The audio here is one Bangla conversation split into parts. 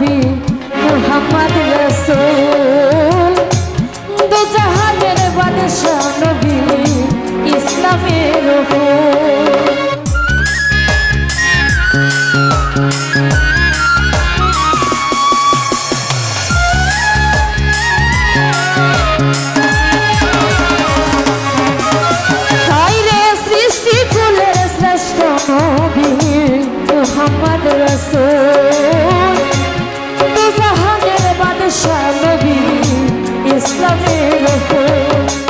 নবী মোহাম্মদ রসুল দু জাহানের বাদশাহ নবী ইসলামের মোহাম্মদ রসুল আয়সা নবী ইসলামের ওপর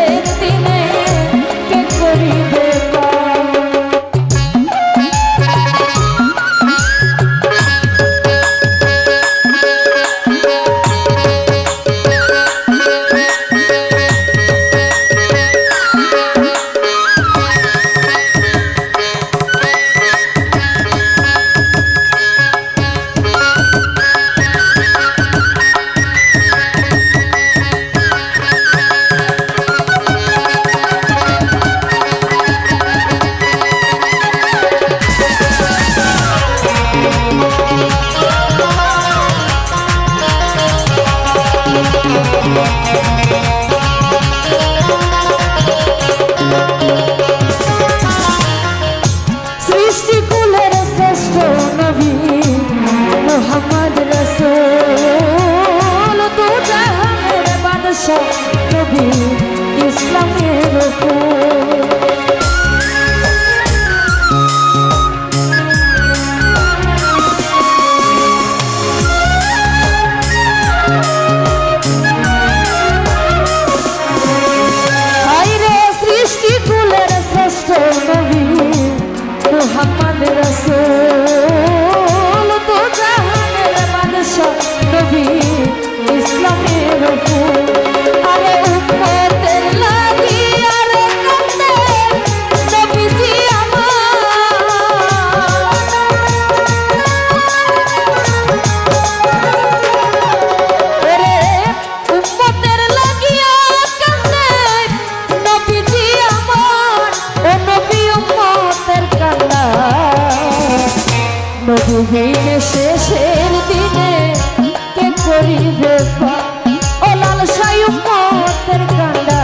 Mohammad Rasul Tu jahan badshah নবীন শেষের দিনে কে করিবে ও লাল সায়ু মতের কান্ডা